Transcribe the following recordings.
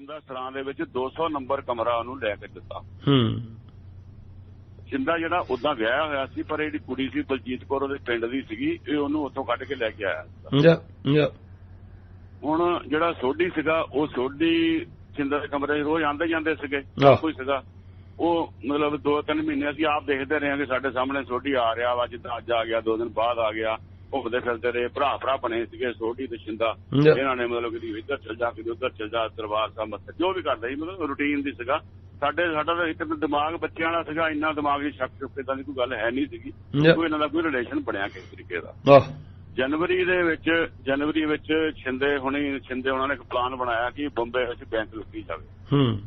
ਰਾਮਦਾਸ ਸਰਾਂ ਦੇ ਵਿੱਚ 200 ਨੰਬਰ ਕਮਰਾ ਉਹਨੂੰ ਲੈ ਕੇ ਦਿੱਤਾ। ਹੂੰ। ਸ਼ਿੰਦਾ ਜਿਹੜਾ ਉਦਾਂ ਵਿਆਹਿਆ ਹੋਇਆ ਸੀ ਪਰ ਇਹਦੀ ਕੁੜੀ ਸੀ ਬਲਜੀਤ ਕੌਰ ਉਹਦੇ ਪਿੰਡ ਦੀ ਸੀਗੀ ਇਹ ਉਹਨੂੰ ਉੱਥੋਂ ਕੱਢ ਕੇ ਲੈ ਕੇ ਆਇਆ ਹੁਣ ਜਿਹੜਾ ਸੋਢੀ ਸੀਗਾ ਉਹ ਸੋਢੀ ਸ਼ਿੰਦਾ ਦੇ ਕਮਰੇ 'ਚ ਰੋਜ਼ ਆਉਂਦੇ ਜਾਂਦੇ ਸੀਗੇ। ਕੋਈ ਸੀਗਾ। ਉਹ ਮਤਲਬ ਦੋ ਤਿੰਨ ਮਹੀਨੇ ਅਸੀਂ ਆਪ ਦੇਖਦੇ ਰਹੇ ਹਾਂ ਕਿ ਸਾਡੇ ਸਾਹਮਣੇ ਸੋਢੀ ਆ ਰਿਹਾ ਵਾ ਜਿੱਦਾਂ ਅੱਜ ਆ ਗਿਆ ਦੋ ਦਿਨ ਬਾਅਦ ਆ ਗਿਆ। ਘੁੰਮਦੇ ਫਿਰਦੇ ਰਹੇ ਭਰਾ ਭਰਾ ਬਣੇ ਸੀਗੇ ਸੋਢੀ ਤੇ ਜਾ ਇਹਨਾਂ ਨੇ ਮਤਲਬ ਕਿ ਇੱਧਰ ਚਲ ਜਾ ਕੇ ਉੱਧਰ ਚਲ ਜਾ ਦਰਬਾਰ ਸਾਹਿਬ ਮੱਥੇ ਜੋ ਵੀ ਕਰਦੇ ਸੀ ਮਤਲਬ ਰੂਟੀਨ ਦੀ ਸੀਗਾ। ਸਾਡੇ ਸਾਡਾ ਤਾਂ ਇੱਕ ਦਿਮਾਗ ਬੱਚਿਆਂ ਵਾਲਾ ਸੀਗਾ ਇੰਨਾ ਦਿਮਾਗ ਦੀ ਸ਼ੱਕ ਚੁੱਕੇ ਤਾਂ ਦੀ ਕੋਈ ਗੱਲ ਹੈ ਨਹੀਂ ਸੀਗੀ। ਕੋਈ ਇਹਨਾਂ ਦਾ ਕੋਈ ਰਿਲੇਸ਼ਨ ਬਣਿਆ ਕਿਸੇ ਤਰੀਕੇ ਦਾ। ਜਨਵਰੀ ਦੇ ਵਿੱਚ ਜਨਵਰੀ ਵਿੱਚ ਛਿੰਦੇ ਹੁਣੀ ਛਿੰਦੇ ਉਹਨਾਂ ਨੇ ਇੱਕ ਪਲਾਨ ਬਣਾਇਆ ਕਿ ਬੰਬੇ ਵਿੱਚ ਬੈਂਕ ਲੁੱਟੀ ਜਾਵੇ। ਹੂੰ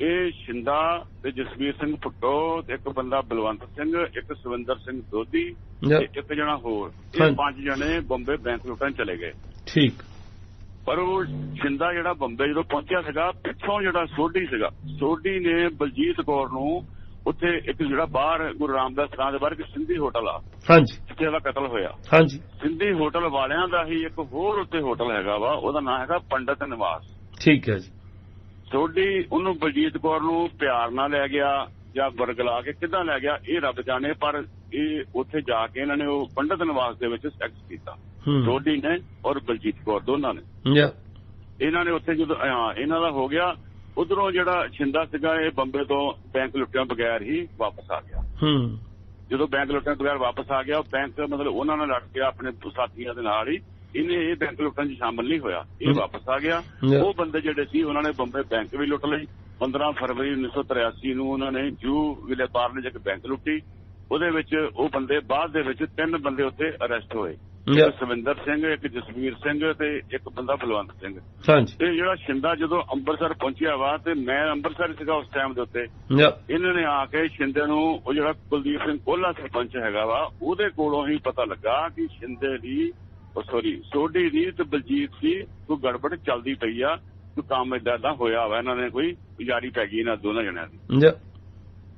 ਇਹ ਛਿੰਦਾ ਤੇ ਜਸਵੀਰ ਸਿੰਘ ਭੁੱਟੋ ਤੇ ਇੱਕ ਬੰਦਾ ਬਲਵੰਤ ਸਿੰਘ ਇੱਕ ਸੁਵਿੰਦਰ ਸਿੰਘ ਦੋਦੀ ਤੇ ਇੱਕ ਜਣਾ ਹੋਰ। ਇਹ ਪੰਜ ਜਣੇ ਬੰਬੇ ਬੈਂਕ ਲੁੱਟਣ ਚਲੇ ਗਏ। ਠੀਕ। ਪਰ ਉਹ ਛਿੰਦਾ ਜਿਹੜਾ ਬੰਬੇ ਜਦੋਂ ਪਹੁੰਚਿਆ ਸੀਗਾ ਪਿੱਛੋਂ ਜਿਹੜਾ ਸੋਢੀ ਸੀਗਾ। ਸੋਢੀ ਨੇ ਬਲਜੀਤ ਕੌਰ ਨੂੰ ਉੱਥੇ ਇੱਕ ਜਿਹੜਾ ਬਾਹਰ ਗੁਰੂ ਰਾਮਦਾਸ ਸਰਾਂ ਦੇ ਬਾਹਰ ਇੱਕ ਸਿੰਧੀ ਹੋਟਲ ਆ ਹਾਂਜੀ। ਜਿੱਥੇ ਉਹਦਾ ਕਤਲ ਹੋਇਆ। ਹਾਂਜੀ। ਸਿੰਧੀ ਹੋਟਲ ਵਾਲਿਆਂ ਦਾ ਹੀ ਇੱਕ ਹੋਰ ਉੱਤੇ ਹੋਟਲ ਹੈਗਾ ਵਾ ਉਹਦਾ ਨਾਮ ਹੈਗਾ ਪੰਡਤ ਨਿਵਾਸ। ਠੀਕ ਹੈ ਜੀ। ਸੋਢੀ ਉਹਨੂੰ ਬਲਜੀਤ ਕੌਰ ਨੂੰ ਪਿਆਰ ਨਾਲ ਲੈ ਗਿਆ ਜਾਂ ਵਰਗਲਾ ਕੇ ਕਿੱਦਾਂ ਲੈ ਗਿਆ ਇਹ ਰੱਬ ਜਾਣੇ ਪਰ ਇਹ ਉੱਥੇ ਜਾ ਕੇ ਇਹਨਾਂ ਨੇ ਉਹ ਪੰਡਤ ਨਿਵਾਸ ਦੇ ਵਿੱਚ ਸੈਕਸ ਕੀਤਾ। ਸੋਢੀ ਨੇ ਔਰ ਬਲਜੀਤ ਕੌਰ ਦੋਨਾਂ ਨੇ। ਇਹਨਾਂ ਨੇ ਉੱਥੇ ਜਦੋਂ ਇਹਨਾਂ ਦਾ ਹੋ ਗਿਆ ਉਧਰੋਂ ਜਿਹੜਾ ਛਿੰਦਾ ਸੀਗਾ ਇਹ ਬੰਬੇ ਤੋਂ ਬੈਂਕ ਲੁੱਟਿਆਂ ਬਗੈਰ ਹੀ ਵਾਪਸ ਆ ਗਿਆ। ਹੂੰ। ਜਦੋਂ ਬੈਂਕ ਲੁੱਟਿਆਂ ਬਗੈਰ ਵਾਪਸ ਆ ਗਿਆ ਉਹ ਬੈਂਕ ਮਤਲਬ ਉਹਨਾਂ ਨਾਲ ਲੜ ਕੇ ਆਪਣੇ ਸਾਥੀਆਂ ਦੇ ਨਾਲ ਹੀ ਇਹਨੇ ਇਹ ਬੈਂਕ ਲੁੱਟਣ 'ਚ ਸ਼ਾਮਲ ਨਹੀਂ ਹੋਇਆ। ਇਹ। ਵਾਪਸ ਆ ਗਿਆ. ਉਹ ਬੰਦੇ ਜਿਹੜੇ ਸੀ ਉਹਨਾਂ ਨੇ ਬੰਬੇ ਬੈਂਕ ਵੀ ਲੁੱਟ ਲਈ। 15 ਫਰਵਰੀ 1983 ਨੂੰ ਉਹਨਾਂ ਨੇ ਜੂ ਵਿਲੇ ਪਾਰਲੇ ਜਾ ਕੇ ਬੈਂਕ ਲੁੱਟੀ। ਉਹਦੇ ਵਿੱਚ ਉਹ ਬੰਦੇ ਬਾਅਦ ਦੇ ਵਿੱਚ ਤਿੰਨ ਬੰਦੇ ਉੱਤੇ ਅਰੈਸਟ ਹੋਏ। ਇੱਕ ਸਵਿੰਦਰ ਸਿੰਘ ਇੱਕ ਜਸਵੀਰ ਸਿੰਘ ਤੇ ਇੱਕ ਬੰਦਾ ਬਲਵੰਤ ਸਿੰਘ। ਹਾਂਜੀ। ਤੇ ਜਿਹੜਾ ਸ਼ਿੰਦਾ ਜਦੋਂ ਅੰਮ੍ਰਿਤਸਰ ਪਹੁੰਚਿਆ ਵਾ ਤੇ ਮੈਂ ਅੰਮ੍ਰਿਤਸਰ ਸੀਗਾ ਉਸ ਟਾਈਮ ਦੇ ਉੱਤੇ। ਇਹਨਾਂ ਨੇ ਆ ਕੇ ਸ਼ਿੰਦੇ ਨੂੰ ਉਹ ਜਿਹੜਾ ਕੁਲਦੀਪ ਸਿੰਘ ਕੋਲਾ ਸਰਪੰਚ ਹੈਗਾ ਵਾ ਉਹਦੇ ਕੋਲੋਂ ਹੀ ਪਤਾ ਲੱਗਾ ਕਿ ਸ਼ਿੰਦੇ ਦੀ ਉਹ ਸੌਰੀ ਸੋਢੀ ਦੀ ਤੇ ਬਲਜੀਤ ਸੀ ਕੋਈ ਗੜਬੜ ਚੱਲਦੀ ਪਈ ਆ? ਕੋਈ ਕੰਮ ਏਦਾਂ ਦਾ ਹੋਇਆ ਵਾ ਇਹਨਾਂ ਨੇ ਕੋਈ? ਯਾਰੀ ਪੈ ਗਈ ਇਹਨਾਂ ਦੋਨਾਂ ਜਣਿਆਂ ਦੀ।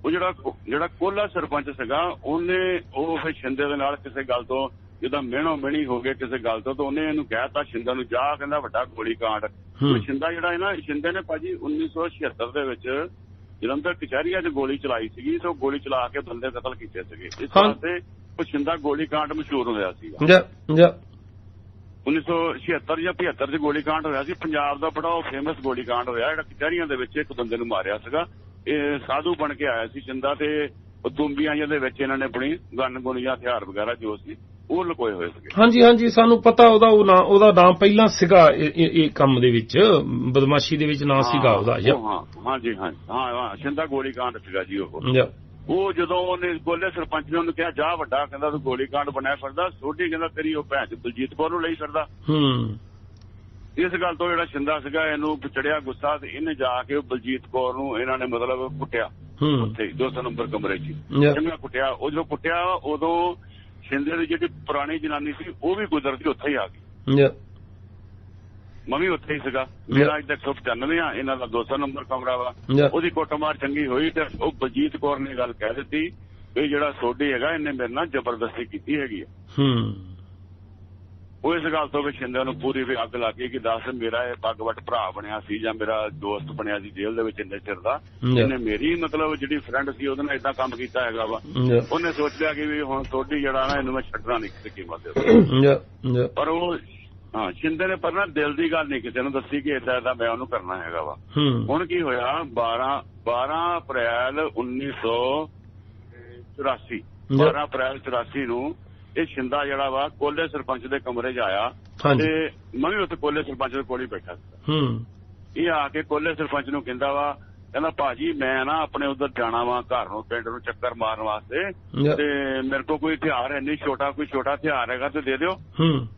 ਉਹ ਜਿਹੜਾ ਜਿਹੜਾ ਕੋਲਾ ਸਰਪੰਚ ਸੀਗਾ ਉਹਨੇ ਉਹ ਫਿਰ ਸ਼ਿੰਦੇ ਦੇ ਨਾਲ ਕਿਸੇ ਗੱਲ ਤੋਂ ਜਦੋਂ ਮਿਹਣੋ ਮਿਹਣੀ ਹੋ ਗਏ ਕਿਸੇ ਗੱਲ ਤੋਂ ਤਾਂ ਉਹਨੇ ਇਹਨੂੰ ਕਹਿਤਾ ਸ਼ਿੰਦਾ ਨੂੰ ਜਾ ਕਹਿੰਦਾ ਵੱਡਾ ਗੋਲੀ ਕਾਂਡ। ਉਹ ਸ਼ਿੰਦਾ ਜਿਹੜਾ ਹੈ ਨਾ ਸ਼ਿੰਦੇ ਨੇ ਭਾਜੀ 1976 ਦੇ ਵਿੱਚ ਜਲੰਧਰ ਕਚਹਿਰੀਆਂ 'ਚ ਗੋਲੀ ਚਲਾਈ ਸੀਗੀ ਤੇ ਉਹ ਗੋਲੀ ਚਲਾ ਕੇ ਬੰਦੇ ਕਤਲ ਕੀਤੇ ਸੀਗੇ। ਇਸ। ਵਾਸਤੇ ਉਹ ਸ਼ਿੰਦਾ ਗੋਲੀ ਕਾਂਡ ਮਸ਼ਹੂਰ ਹੋਇਆ ਸੀਗਾ। ਜਾ ਜਾ। 1976 ਜਾਂ 75 'ਚ ਗੋਲੀ ਕਾਂਡ ਹੋਇਆ ਸੀ। ਪੰਜਾਬ ਦਾ ਬੜਾ ਫੇਮਸ ਗੋਲੀ ਕਾਂਡ ਹੋਇਆ ਜਿਹੜਾ ਕਚਹਿਰੀਆਂ ਦੇ ਵਿੱਚ ਇੱਕ ਬੰਦੇ ਨੂੰ ਮਾਰਿਆ ਸੀਗਾ। ਇਹ ਸਾਧੂ ਬਣ ਕੇ ਆਇਆ ਸੀ ਸ਼ਿੰਦਾ ਤੇ ਉਹ ਤੁੰਬੀਆਂ ਜਿਹੇ ਦੇ ਵਿੱਚ ਇਹਨਾਂ ਨੇ ਆਪਣੀ ਗਨ ਗੁਨ ਜਾਂ ਹਥਿਆਰ ਵਗੈਰਾ ਜੋ ਸੀ ਉਹ ਲੁਕੋਏ ਹੋਏ ਸੀਗੇ। ਹਾਂਜੀ ਹਾਂਜੀ ਸਾਨੂੰ ਪਤਾ ਉਹਦਾ ਉਹ ਨਾਂ ਉਹਦਾ ਨਾਮ ਪਹਿਲਾਂ ਸੀਗਾ ਇਹ- ਕੰਮ ਦੇ ਵਿੱਚ। ਬਦਮਾਸ਼ੀ ਦੇ ਵਿੱਚ ਨਾਂ ਸੀਗਾ ਉਹਦਾ ਹਾਂ ਹਾਂਜੀ ਹਾਂ ਹਾਂ ਹਾਂ ਸ਼ਿੰਦਾ ਗੋਲੀ ਕਾਂਡ ਸੀਗਾ ਜੀ ਉਹ। ਜਾ ਉਹ ਜਦੋਂ ਉਹਨੇ ਗੋਲੇ ਸਰਪੰਚ ਨੇ ਉਹਨੂੰ ਕਿਹਾ ਜਾ ਵੱਡਾ ਕਹਿੰਦਾ ਤੂੰ ਗੋਲੀ ਕਾਂਡ ਬਣਿਆ ਫਿਰਦਾ। ਸੋਢੀ ਕਹਿੰਦਾ ਤੇਰੀ ਉਹ ਭੈਣ ਬਲਜੀਤ ਕੌਰ ਨੂੰ ਲਈ ਫਿਰਦਾ। ਹੂੰ। ਇਸ ਗੱਲ ਤੋਂ ਜਿਹੜਾ ਸ਼ਿੰਦਾ ਸੀਗਾ ਇਹਨੂੰ ਚੜਿਆ ਗੁੱਸਾ ਤੇ ਇਹਨੇ ਜਾ ਕੇ ਉਹ ਬਲਜੀਤ ਕੌਰ ਨੂੰ ਇਹਨਾਂ ਨੇ ਮਤਲਬ ਕੁੱਟਿਆ ਹੂੰ। ਉੱਥੇ 200 ਨੰਬਰ ਕਮਰੇ 'ਚ। ਜਾ ਚੰਗਾ ਕੁੱਟਿਆ। ਉਹ ਜਦੋਂ ਕੁੱਟਿਆ ਉਦੋਂ ਸ਼ਿੰਦੇ ਦੀ ਜਿਹੜੀ ਪੁਰਾਣੀ ਜਨਾਨੀ ਸੀ ਉਹ ਵੀ ਕੁਦਰਤੀ ਉੱਥੇ ਹੀ ਆ ਗਈ। ਜਾ ਮੈਂ ਵੀ ਉੱਥੇ ਹੀ ਸੀਗਾ। ਮੇਰਾ ਅੱਜ ਤੱਕ 195 ਆ ਇਹਨਾਂ ਦਾ 200 ਨੰਬਰ ਕਮਰਾ ਵਾ ਉਹਦੀ ਕੁੱਟਮਾਰ ਚੰਗੀ ਹੋਈ ਤੇ ਉਹ ਬਲਜੀਤ ਕੌਰ ਨੇ ਗੱਲ ਕਹਿ ਦਿੱਤੀ ਇਹ ਜਿਹੜਾ ਸੋਢੀ ਹੈਗਾ ਇਹਨੇ ਮੇਰੇ ਨਾਲ ਜ਼ਬਰਦਸਤੀ ਕੀਤੀ ਹੈਗੀ ਆ। ਹੂੰ। ਉਹ ਇਸ ਗੱਲ ਤੋਂ ਵੀ ਸ਼ਿੰਦੇ ਨੂੰ ਪੂਰੀ ਵੀ ਅੱਗ ਲੱਗ ਗਈ ਕਿ ਦੱਸ ਮੇਰਾ ਇਹ ਪੱਗਵਟ ਭਰਾ ਬਣਿਆ ਸੀ ਜਾਂ ਮੇਰਾ ਦੋਸਤ ਬਣਿਆ ਸੀ ਜੇਲ੍ਹ ਦੇ ਵਿੱਚ ਇੰਨੇ ਚਿਰ ਦਾ। ਇਹਨੇ ਮੇਰੀ ਮਤਲਬ ਜਿਹੜੀ ਫਰੈਂਡ ਸੀ ਉਹਦੇ ਨਾਲ ਇਦਾਂ ਕੰਮ ਕੀਤਾ ਹੈਗਾ ਵਾ। ਉਹਨੇ ਸੋਚ ਲਿਆ ਕਿ ਵੀ ਹੁਣ ਸੋਢੀ ਜਿਹੜਾ ਨਾ ਇਹਨੂੰ ਮੈਂ ਛੱਡਣਾ ਨਹੀਂ ਕਿਸੇ ਕੀਮਤ ਦੇ ਆ ਪਰ ਉਹ ਹਾਂ ਸ਼ਿੰਦੇ ਨੇ ਪਰ ਨਾ ਦਿਲ ਦੀ ਗੱਲ ਨਹੀਂ ਕਿਸੇ ਨੂੰ ਦੱਸੀ ਕਿ ਇਦਾਂ ਇਦਾਂ ਮੈਂ ਉਹਨੂੰ ਕਰਨਾ ਹੈਗਾ ਵਾ। ਹੁਣ ਕੀ ਹੋਇਆ 12 12 ਅਪ੍ਰੈਲ 1984 12 ਅਪ੍ਰੈਲ 84 ਨੂੰ ਇਹ ਸ਼ਿੰਦਾ ਜਿਹੜਾ ਵਾ ਕੋਲੇ ਸਰਪੰਚ ਦੇ ਕਮਰੇ 'ਚ ਆਇਆ ਤੇ ਮੈਂ ਵੀ ਉੱਥੇ ਕੋਲੇ ਸਰਪੰਚ ਦੇ ਕੋਲ ਹੀ ਬੈਠਾ ਸੀ। ਹੂੰ। ਇਹ ਆ ਕੇ ਕੋਲੇ ਸਰਪੰਚ ਨੂੰ ਕਹਿੰਦਾ ਵਾ ਕਹਿੰਦਾ ਭਾਜੀ ਮੈਂ ਨਾ ਆਪਣੇ ਉਧਰ ਜਾਣਾ ਵਾ ਘਰ ਨੂੰ ਪਿੰਡ ਨੂੰ ਚੱਕਰ ਮਾਰਨ ਵਾਸਤੇ ਤੇ ਮੇਰੇ ਕੋਲ ਕੋਈ ਹਥਿਆਰ ਹੈ ਨਹੀਂ ਛੋਟਾ ਕੋਈ ਛੋਟਾ ਹਥਿਆਰ ਹੈਗਾ ਤੇ ਦੇ ਦਿਓ। ਹੂੰ।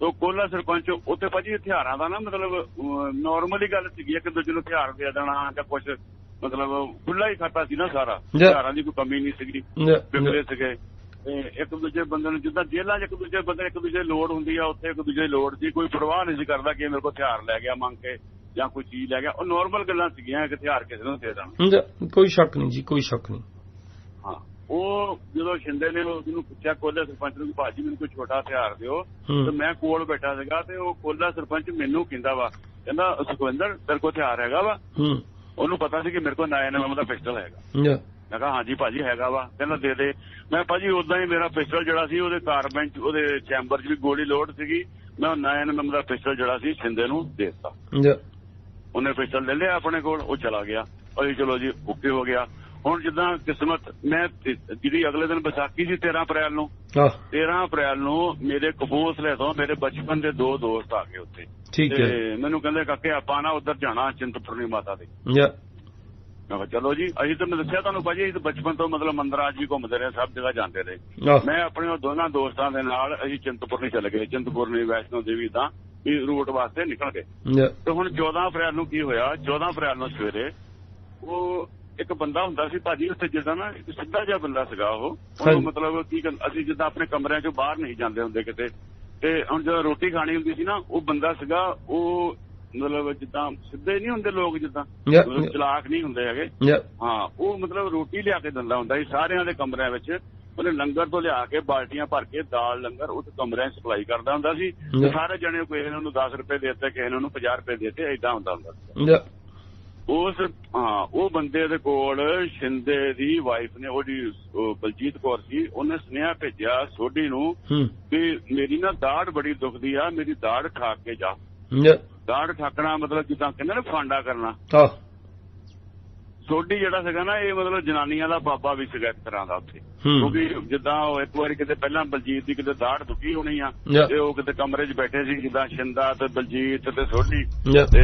ਤੋ ਕੋਲਾ ਸਰਪੰਚ ਉੱਥੇ ਭਾਜੀ ਹਥਿਆਰਾਂ ਦਾ ਨਾ ਮਤਲਬ ਨਾਰਮਲੀ ਗੱਲ ਸੀਗੀ ਕਿ ਦੂਜੇ ਨੂੰ ਹਥਿਆਰ ਦੇ ਦੇਣਾ ਜਾਂ ਕੁਝ ਮਤਲਬ ਖੁੱਲਾ ਹੀ ਖਾਤਾ ਸੀ ਨਾ ਸਾਰਾ। ਹਥਿਆਰਾਂ ਦੀ ਕੋਈ ਕਮੀ ਨਹੀਂ ਸੀਗੀ ਪਿੰਗਲੇ ਸੀਗੇ। ਤੇ ਇੱਕ ਦੂਜੇ ਬੰਦੇ ਨੂੰ ਜਿੱਦਾਂ ਜੇਲ੍ਹਾਂ 'ਚ ਇੱਕ ਦੂਜੇ ਬੰਦੇ ਇੱਕ ਦੂਜੇ ਦੀ ਲੋੜ ਹੁੰਦੀ ਆ ਉੱਥੇ ਇੱਕ ਦੂਜੇ ਦੀ ਲੋੜ ਸੀ ਕੋਈ ਪਰਵਾਹ ਨਹੀਂ ਸੀ ਕਰਦਾ ਕਿ ਮੇਰੇ ਕੋਲ ਹਥਿਆਰ ਲੈ ਗਿਆ ਮੰਗ ਕੇ ਜਾਂ ਕੋਈ ਚੀਜ਼ ਲੈ ਗਿਆ। ਉਹ ਨਾਰਮਲ ਗੱਲਾਂ ਸੀਗੀਆਂ ਕਿ ਹਥਿਆਰ ਕਿਸੇ ਨੂੰ ਦੇ ਦੇਣਾ। ਕੋਈ ਸ਼ੱਕ ਨਹੀਂ ਜੀ ਕੋਈ ਸ਼ੱਕ ਨਹੀਂ। ਉਹ ਜਦੋਂ ਸ਼ਿੰਦੇ ਨੇ ਉਹਨੂੰ ਪੁੱਛਿਆ ਕੋਲਾ ਸਰਪੰਚ ਨੂੰ ਕਿ ਭਾਜੀ ਮੈਨੂੰ ਕੋਈ ਛੋਟਾ ਹਥਿਆਰ ਦਿਓ? ਤੇ ਮੈਂ ਕੋਲ ਬੈਠਾ ਸੀਗਾ ਤੇ ਉਹ ਕੋਲਾ ਸਰਪੰਚ ਮੈਨੂੰ ਕਹਿੰਦਾ ਵਾ ਕਹਿੰਦਾ ਸੁਖਵਿੰਦਰ ਤੇਰੇ ਕੋਲ ਹਥਿਆਰ ਹੈਗਾ ਵਾ? ਉਹਨੂੰ ਪਤਾ ਸੀ ਕਿ ਮੇਰੇ ਕੋਲ 9mm ਦਾ ਪਿਸਟਲ ਹੈਗਾ। ਮੈਂ ਕਿਹਾ ਹਾਂਜੀ ਭਾਜੀ ਹੈਗਾ ਵਾ। ਕਹਿੰਦਾ ਦੇ ਦੇ। ਮੈਂ ਭਾਜੀ ਉਦਾਂ ਹੀ ਮੇਰਾ ਪਿਸਟਲ ਜਿਹੜਾ ਸੀ ਉਹਦੇ ਕਾਰਬੈਂਚ 'ਚ ਉਹਦੇ ਚੈਂਬਰ 'ਚ ਵੀ ਗੋਲੀ ਲੋਡ ਸੀਗੀ। ਮੈਂ 9mm ਦਾ ਪਿਸਟਲ ਜਿਹੜਾ ਸੀ ਸਿੰਦੇ ਨੂੰ ਦੇ ਦਿੱਤਾ। ਉਹਨੇ ਪਿਸਟਲ ਲੈ ਲਿਆ ਆਪਣੇ ਕੋਲ ਉਹ ਚਲਾ ਗਿਆ। ਅਸੀਂ ਚਲੋ ਜੀ ਓਕੇ ਹੋ ਗਿਆ। ਹੁਣ ਜਿੱਦਾਂ ਕਿਸਮਤ ਮੈਂ ਜਿਹੜੀ ਅਗਲੇ ਦਿਨ ਵਿਸਾਖੀ ਸੀ 13 ਅਪ੍ਰੈਲ ਨੂੰ ਆ 13 ਅਪ੍ਰੈਲ ਨੂੰ ਮੇਰੇ ਕਪੂਰਥਲੇ ਤੋਂ ਮੇਰੇ ਬਚਪਨ ਦੇ ਦੋ ਦੋਸਤ ਆ ਗਏ ਉੱਥੇ। ਠੀਕ ਹੈ। ਮੈਨੂੰ ਕਹਿੰਦੇ ਕਾਕੇ ਆਪਾਂ ਨਾ ਉੱਧਰ ਜਾਣਾ ਚਿੰਤਪੁਰਨੀ ਮਾਤਾ ਦੇ। ਯਾ। ਮੈਂ ਕਿਹਾ ਚਲੋ ਜੀ ਅਸੀਂ ਤਾਂ ਮੈਂ ਦੱਸਿਆ ਤੁਹਾਨੂੰ ਭਾਜੀ ਅਸੀਂ ਤਾਂ ਬਚਪਨ ਤੋਂ ਮਤਲਬ ਮੰਦਰਾਂ 'ਚ ਵੀ ਘੁੰਮਦੇ ਰਹੇ ਸਭ ਜਗ੍ਹਾ ਜਾਂਦੇ ਰਹੇ। ਮੈਂ ਆਪਣੇ ਉਹ ਦੋਨਾਂ ਦੋਸਤਾਂ ਦੇ ਨਾਲ ਅਸੀਂ ਚਿੰਤਪੁਰਨੀ ਚਲੇ ਗਏ। ਚਿੰਤਪੁਰਨੀ ਵੈਸ਼ਨੋ ਦੇਵੀ ਦਾ ਇਹ ਰੂਟ ਵਾਸਤੇ ਨਿਕਲ ਗਏ। ਤੇ ਹੁਣ 14 ਅਪ੍ਰੈਲ ਨੂੰ ਕੀ ਹੋਇਆ? 14 ਅਪ੍ਰੈਲ ਨੂੰ ਸਵੇਰੇ ਉਹ ਇੱਕ ਬੰਦਾ ਹੁੰਦਾ ਸੀ ਭਾਜੀ ਉੱਥੇ ਜਿੱਦਾਂ ਨਾ ਇੱਕ ਸਿੱਧਾ ਜਿਹਾ ਬੰਦਾ ਸੀਗਾ ਉਹ ਉਹਨੂੰ। ਮਤਲਬ ਕੀ ਅਸੀਂ ਜਿੱਦਾਂ ਆਪਣੇ ਕਮਰਿਆਂ ਚੋਂ ਬਾਹਰ ਨਹੀਂ ਜਾਂਦੇ ਹੁੰਦੇ ਕਿਤੇ ਤੇ ਹੁਣ ਜਦੋਂ ਰੋਟੀ ਖਾਣੀ ਹੁੰਦੀ ਸੀ ਨਾ ਉਹ ਬੰਦਾ ਸੀਗਾ ਉਹ ਮਤਲਬ ਜਿੱਦਾਂ ਸਿੱਧੇ ਨਹੀਂ ਹੁੰਦੇ ਲੋਕ ਜਿੱਦਾਂ। ਚਲਾਕ ਨਹੀਂ ਹੁੰਦੇ ਹੈਗੇ ਹਾਂ ਉਹ ਮਤਲਬ ਰੋਟੀ ਲਿਆ ਕੇ ਦਿੰਦਾ ਹੁੰਦਾ ਸੀ ਸਾਰਿਆਂ ਦੇ ਕਮਰਿਆਂ ਵਿੱਚ ਉਹਨੇ ਲੰਗਰ ਤੋਂ ਲਿਆ ਕੇ ਬਾਲਟੀਆਂ ਭਰ ਕੇ ਦਾਲ ਲੰਗਰ ਉਸ ਕਮਰਿਆਂ 'ਚ ਸਪਲਾਈ ਕਰਦਾ ਹੁੰਦਾ ਸੀ। ਸਾਰੇ ਜਣੇ ਕੋਈ ਨੇ ਉਹਨੂੰ 10 ਰੁਪਏ ਦੇ ਦਿੱਤੇ ਕਿਸੇ ਨੇ ਉਹਨੂੰ 50 ਰੁਪਏ ਦੇ ਦਿੱਤੇ ਐਦਾਂ ਹੁੰਦਾ ਹੁੰਦਾ ਸੀ ਉਸ ਹਾਂ ਉਹ ਬੰਦੇ ਦੇ ਕੋਲ ਸ਼ਿੰਦੇ ਦੀ ਵਾਈਫ ਨੇ ਉਹਦੀ ਉਹ ਬਲਜੀਤ ਕੌਰ ਸੀ ਉਹਨੇ ਸੁਨੇਹਾ ਭੇਜਿਆ ਸੋਢੀ ਨੂੰ ਵੀ ਮੇਰੀ ਨਾ ਦਾੜ ਬੜੀ ਦੁਖਦੀ ਆ ਮੇਰੀ ਦਾੜ ਠਾਕ ਕੇ ਜਾ। ਦਾੜ ਠਾਕਣਾ ਮਤਲਬ ਜਿੱਦਾਂ ਕਹਿੰਦੇ ਨੇ ਫਾਂਡਾ ਕਰਨਾ। ਸੋਢੀ ਜਿਹੜਾ ਸੀਗਾ ਨਾ ਇਹ ਮਤਲਬ ਜਨਾਨੀਆਂ ਦਾ ਬਾਬਾ ਵੀ ਸੀਗਾ ਇੱਕ ਤਰ੍ਹਾਂ ਦਾ ਉੱਥੇ। ਕਿਉਂਕਿ ਜਿੱਦਾਂ ਉਹ ਇੱਕ ਵਾਰੀ ਕਿਤੇ ਪਹਿਲਾਂ ਬਲਜੀਤ ਦੀ ਕਿਤੇ ਦਾੜ ਦੁਖੀ ਹੋਣੀ ਆ। ਤੇ ਉਹ ਕਿਤੇ ਕਮਰੇ 'ਚ ਬੈਠੇ ਸੀ ਜਿੱਦਾਂ ਸ਼ਿੰਦਾ ਤੇ ਬਲਜੀਤ ਤੇ ਸੋਢੀ। ਤੇ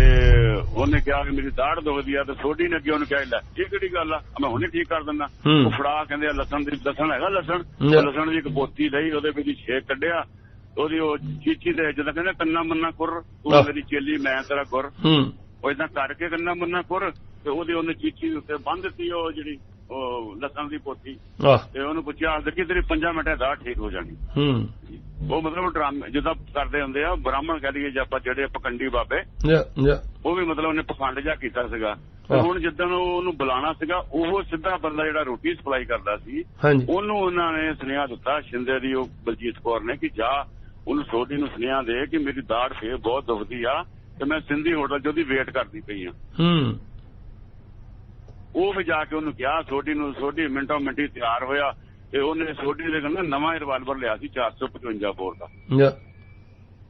ਉਹਨੇ ਕਿਹਾ ਕਿ ਮੇਰੀ ਦਾੜ ਦੁਖਦੀ ਆ ਤੇ ਸੋਢੀ ਨੇ ਅੱਗੇ ਉਹਨੂੰ ਕਿਹਾ ਲੈ ਇਹ ਕਿਹੜੀ ਗੱਲ ਆ? ਮੈਂ ਹੁਣੇ ਠੀਕ ਕਰ ਦਿੰਦਾ। ਉਹ ਫੜਾ ਕਹਿੰਦੇ ਆ ਲਸਣ ਦੀ ਲਸਣ ਹੈਗਾ ਲਸਣ? ਲਸਣ ਦੀ ਇੱਕ ਪੋਤੀ ਲਈ ਉਹਦੇ ਵਿੱਚ ਛੇਕ ਕੱਢਿਆ। ਉਹਦੀ ਉਹ ਚੀਚੀ ਤੇ ਜਦੋਂ ਕਹਿੰਦੇ ਕੰਨਾ ਮੰਨਾ ਕੁਰ ਤੂੰ। ਮੇਰੀ ਚੇਲੀ ਮੈਂ ਤੇਰਾ ਕੁਰ ਉਹ ਇਦਾਂ ਕਰਕੇ ਕੰਨਾ ਮੰਨਾ ਕੁਰ। ਤੇ ਉਹਦੀ ਉਹਨੇ ਚੀਚੀ ਦੇ ਉੱਤੇ ਬੰਨ ਦਿੱਤੀ ਉਹ ਜਿਹੜੀ ਉਹ ਲਸਣ ਦੀ ਪੋਤੀ। ਤੇ ਉਹਨੂੰ ਪੁੱਛਿਆ ਦੇਖੀ ਤੇਰੀ 5 ਮਿੰਟਾਂ ਦਾ ਠੀਕ ਹੋ ਜਾਣੀ? ਹੂੰ। ਉਹ ਮਤਲਬ ਡਰਾਮੇ ਜਿੱਦਾਂ ਕਰਦੇ ਹੁੰਦੇ ਆ ਬ੍ਰਾਹਮਣ ਕਹ ਲਈਏ ਜੇ ਆਪਾਂ ਜਿਹੜੇ ਪਕੰਡੀ ਬਾਬੇ ਉਹ ਵੀ ਮਤਲਬ ਉਹਨੇ ਪਖੰਡ ਜਿਹਾ ਕੀਤਾ ਸੀਗਾ। ਹੁਣ ਜਿੱਦਾਂ ਉਹ ਉਹਨੂੰ ਬੁਲਾਣਾ ਸੀਗਾ ਉਹ ਸਿੱਧਾ ਬੰਦਾ ਜਿਹੜਾ ਰੋਟੀ ਸਪਲਾਈ ਕਰਦਾ ਸੀ ਉਹਨੂੰ ਉਹਨਾਂ ਨੇ ਸੁਨੇਹਾ ਦਿੱਤਾ ਸ਼ਿੰਦੇ ਦੀ ਉਹ ਬਲਜੀਤ ਕੌਰ ਨੇ ਕਿ ਜਾ ਉਹਨੂੰ ਸੋਢੀ ਨੂੰ ਸੁਨੇਹਾ ਦੇ ਕਿ ਮੇਰੀ ਦਾੜ ਫੇਰ ਬਹੁਤ ਦੁਖਦੀ ਆ ਤੇ ਮੈਂ ਸਿੰਧੀ ਹੋਟਲ 'ਚ ਉਹਦੀ ਵੇਟ ਕਰਦੀ ਪਈ ਆ। ਹੂੰ। ਉਹ ਵੀ ਜਾ ਕੇ ਉਹਨੂੰ ਕਿਹਾ ਸੋਢੀ ਨੂੰ ਸੋਢੀ ਮਿੰਟੋ ਮਿੰਟੀ ਤਿਆਰ ਹੋਇਆ ਤੇ ਉਹਨੇ ਸੋਢੀ ਦੇ ਕਹਿੰਦਾ ਨਵਾਂ ਰਿਵਾਲਵਰ ਲਿਆ ਸੀ 455 ਬੋਰ ਦਾ।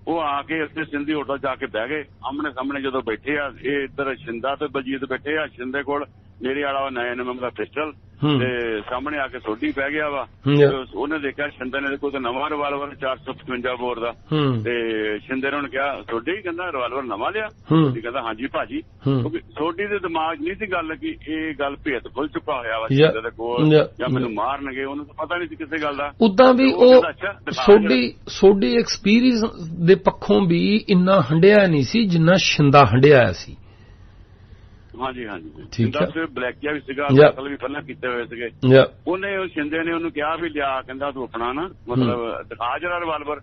ਉਹ ਆ ਕੇ ਉੱਥੇ ਸਿੰਧੀ ਹੋਟਲ ਜਾ ਕੇ ਬਹਿ ਗਏ। ਆਮਣੇ ਸਾਹਮਣੇ ਜਦੋਂ ਬੈਠੇ ਆ ਇਹ ਇੱਧਰ ਸ਼ਿੰਦਾ ਤੇ ਬਲਜੀਤ ਬੈਠੇ ਆ ਸ਼ਿੰਦੇ ਕੋਲ ਮੇਰੇ ਵਾਲਾ ਨਇਆ ਨਵੇਂ ਦਾ ਪਿਸਟਲ। ਤੇ ਸਾਹਮਣੇ ਆ ਕੇ ਸੋਢੀ ਪੈ ਗਿਆ ਵਾ। ਉਹਨੇ ਦੇਖਿਆ ਸ਼ਿੰਦੇ ਨੇ ਕੋਈ ਤਾਂ ਨਵਾਂ ਰਿਵਾਲਵਰ 455 ਬੋਰ ਦਾ। ਤੇ ਸ਼ਿੰਦੇ ਨੇ ਉਹਨੂੰ ਕਿਹਾ ਸੋਢੀ? ਕਹਿੰਦਾ ਰਿਵਾਲਵਰ ਨਵਾਂ ਲਿਆ। ਤੇ ਕਹਿੰਦਾ ਹਾਂਜੀ ਭਾਜੀ। ਕਿਉਂਕਿ ਸੋਢੀ ਦੇ ਦਿਮਾਗ 'ਚ ਨਹੀਂ ਸੀ ਗੱਲ ਕਿ ਇਹ ਗੱਲ ਭੇਤ ਖੁੱਲ ਚੁੱਕਾ ਹੋਇਆ ਵਾ ਸ਼ਿੰਦੇ ਦੇ ਕੋਲ ਜਾਂ- ਮੈਨੂੰ ਮਾਰਨਗੇ ਉਹਨੂੰ ਤਾਂ ਪਤਾ ਨਹੀਂ ਸੀ ਕਿਸੇ ਗੱਲ ਦਾ। ਉਦਾਂ ਵੀ ਉਹ ਸੋਡੀ ਸੋਡੀ ਐਕਸਪੀਰੀਅੰਸ ਦੇ ਪੱਖੋਂ ਵੀ ਇੰਨਾ ਹੰਡਿਆ ਨਹੀਂ ਸੀ ਜਿੰਨਾ ਸ਼ਿੰਦਾ ਹੰਡਿਆ ਸੀ। ਹਾਂਜੀ ਹਾਂਜੀ। ਠੀਕ ਹੈ। ਦੱਸ ਬਲੈਕੀਆ ਵੀ ਸੀਗਾ ਅਸਲ ਵੀ ਪਹਿਲਾਂ ਕੀਤੇ ਹੋਏ ਸੀਗੇ। ਉਹਨੇ ਉਹ ਸ਼ਿੰਦੇ ਨੇ ਉਹਨੂੰ ਕਿਹਾ ਵੀ ਲਿਆ ਕਹਿੰਦਾ ਤੂੰ ਆਪਣਾ ਨਾ ਮਤਲਬ ਦਿਖਾ ਜਰਾ ਰਿਵਾਲਵਰ।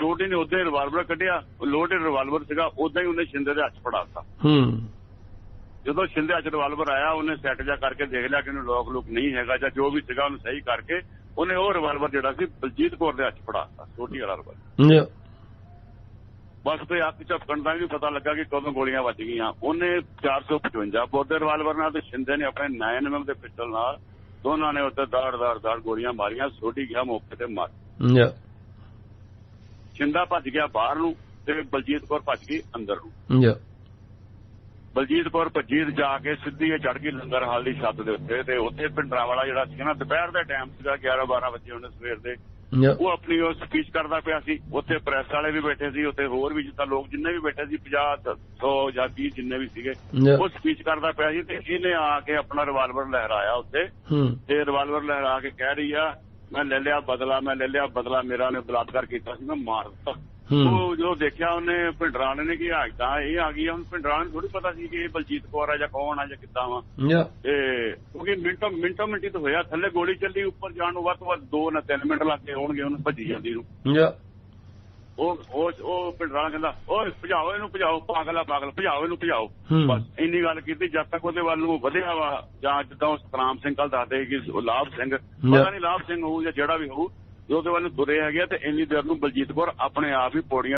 ਛੋਟੀ ਨੇ ਉਹਦੇ ਰਿਵਾਲਵਰ ਕੱਢਿਆ ਉਹ ਲੋਡਡ ਰਿਵਾਲਵਰ ਸੀਗਾ ਉਦਾਂ ਹੀ ਉਹਨੇ ਸ਼ਿੰਦੇ ਦੇ ਹੱਥ ਫੜਾਤਾ ਹੂੰ। ਜਦੋਂ ਸ਼ਿੰਦੇ ਹੱਥ ਰਿਵਾਲਵਰ ਆਇਆ ਉਹਨੇ ਸੈੱਟ ਜਾ ਕਰਕੇ ਦੇਖ ਲਿਆ ਕਿ ਇਹਨੂੰ ਲੋਕ ਲੁਕ ਨਹੀਂ ਹੈਗਾ ਜਾਂ ਜੋ ਵੀ ਸੀਗਾ ਉਹਨੂੰ ਸਹੀ ਕਰਕੇ ਉਹਨੇ ਉਹ ਰਿਵਾਲਵਰ ਜਿਹੜਾ ਸੀ ਬਲਜੀਤ ਕੌਰ ਦੇ ਹੱਥ ਫੜਾਤਾ ਛੋਟੀ ਵਾਲਾ ਰਿਵਾਲਵਰ ਬਸ ਤੇ ਅੱਖ ਝਪਕਣ ਦਾ ਵੀ ਪਤਾ ਲੱਗਾ ਕਿ ਕਦੋਂ ਗੋਲੀਆਂ ਵੱਜ ਗਈਆਂ। ਉਹਨੇ 455 ਬੋਦੇ ਰਿਵਾਲਵਰ ਨਾਲ ਤੇ ਸ਼ਿੰਦੇ ਨੇ ਆਪਣੇ 9mm ਦੇ ਪਿਸਟਲ ਨਾਲ। ਦੋਨਾਂ ਨੇ ਉੱਤੇ ਦਾੜ ਦਾੜ ਦਾੜ ਗੋਲੀਆਂ ਮਾਰੀਆਂ ਛੋਟੀ ਗਿਆ ਮੌਕੇ ਤੇ ਮਾਰ ਸ਼ਿੰਦਾ ਭੱਜ ਗਿਆ ਬਾਹਰ ਨੂੰ ਤੇ ਬਲਜੀਤ ਕੌਰ ਭੱਜ ਗਈ ਅੰਦਰ ਨੂੰ। ਬਲਜੀਤ ਕੌਰ ਭੱਜੀ ਤੇ ਜਾ ਕੇ ਸਿੱਧੀ ਚੜ ਗਈ ਲੰਗਰ ਹਾਲ ਦੀ ਛੱਤ ਦੇ ਉੱਤੇ ਤੇ ਉੱਥੇ ਪਿੰਡਰਾ ਵਾਲਾ ਜਿਹੜਾ ਸੀ ਨਾ ਦੁਪਹਿਰ ਦਾ ਟਾਈਮ ਸੀਗਾ 11 12 ਵਜੇ ਉਹਨੇ ਸਵੇਰ ਦੇ ਉਹ ਆਪਣੀ ਉਹ ਸਪੀਚ ਕਰਦਾ ਪਿਆ ਸੀ। ਉੱਥੇ ਪ੍ਰੈਸ ਵਾਲੇ ਵੀ ਬੈਠੇ ਸੀ ਉੱਥੇ ਹੋਰ ਵੀ ਜਿੱਦਾਂ ਲੋਕ ਜਿੰਨੇ ਵੀ ਬੈਠੇ ਸੀ 50 100 ਜਾਂ 20 ਜਿੰਨੇ ਵੀ ਸੀਗੇ ਉਹ ਸਪੀਚ ਕਰਦਾ ਪਿਆ ਸੀ ਤੇ ਇਹਨੇ ਆ ਕੇ ਆਪਣਾ ਰਿਵਾਲਵਰ ਲਹਿਰਾਇਆ ਹੂੰ। ਤੇ ਰਿਵਾਲਵਰ ਲਹਿਰਾ ਕੇ ਕਹਿ ਰਹੀ ਆ ਮੈਂ ਲੈ ਲਿਆ ਬਦਲਾ ਮੈਂ ਲੈ ਲਿਆ ਬਦਲਾ ਮੇਰਾ ਨੇ ਬਲਾਤਕਾਰ ਕੀਤਾ ਸੀ ਮੈਂ ਮਾਰ ਦਿੱਤਾ। ਉਹ ਜੋ ਦੇਖਿਆ ਉਹਨੇ ਭਿੰਡਰਾਣੇ ਨੇ ਕਿ ਹਾਜਤਾ ਇਹ ਆ ਗਈ ਹੁਣ ਭਿੰਡਰਾਣੇ ਨੂੰ ਥੋੜੀ ਪਤਾ ਸੀ ਕਿ ਇਹ ਬਲਜੀਤ ਕੌਰ ਆ ਜਾਂ ਕੌਣ ਆ ਜਾਂ ਕਿੱਦਾਂ ਵਾ। ਤੇ ਕਿਉਂਕਿ ਮਿੰਟੋ ਮਿੰਟੋ ਮਿੰਟੀ ਤਾਂ ਹੋਇਆ ਥੱਲੇ ਗੋਲੀ ਚੱਲੀ ਉੱਪਰ ਜਾਣ ਨੂੰ ਵੱਧ ਤੋਂ ਵੱਧ 2 ਨਾ 3 ਮਿੰਟ ਲੱਗੇ ਹੋਣਗੇ ਉਹਨੂੰ ਭੱਜੀ ਜਾਂਦੀ ਨੂੰ। ਉਹ ਉਹ ਉਹ ਭਿੰਡਰਾਣਾ ਕਹਿੰਦਾ ਓਏ ਭਜਾਓ ਇਹਨੂੰ ਭਜਾਓ ਪਾਗਲਾ ਪਾਗਲ ਭਜਾਓ ਇਹਨੂੰ ਭਜਾਓ। ਬਸ ਇੰਨੀ ਗੱਲ ਕੀਤੀ ਜਦ ਤੱਕ ਉਹਦੇ ਵੱਲ ਨੂੰ ਵਧਿਆ ਵਾ ਜਾਂ ਜਿੱਦਾਂ ਉਹ ਸਤਨਾਮ ਸਿੰਘ ਕੱਲ ਦੱਸਦੇ ਕਿ ਉਹ ਲਾਭ ਸਿੰਘ ਪਤਾ ਨਹੀਂ ਲਾਭ ਸਿੰਘ ਹੋਊ ਜਾਂ ਜਿਹੜਾ ਵੀ ਹੋਊ ਜੇ ਉਹਦੇ ਵੱਲ ਨੂੰ ਤੁਰੇ ਹੈਗੇ ਤੇ ਇੰਨੀ ਦੇਰ ਨੂੰ ਬਲਜੀਤ ਕੌਰ ਆਪਣੇ ਆਪ ਹੀ ਪੌੜੀਆਂ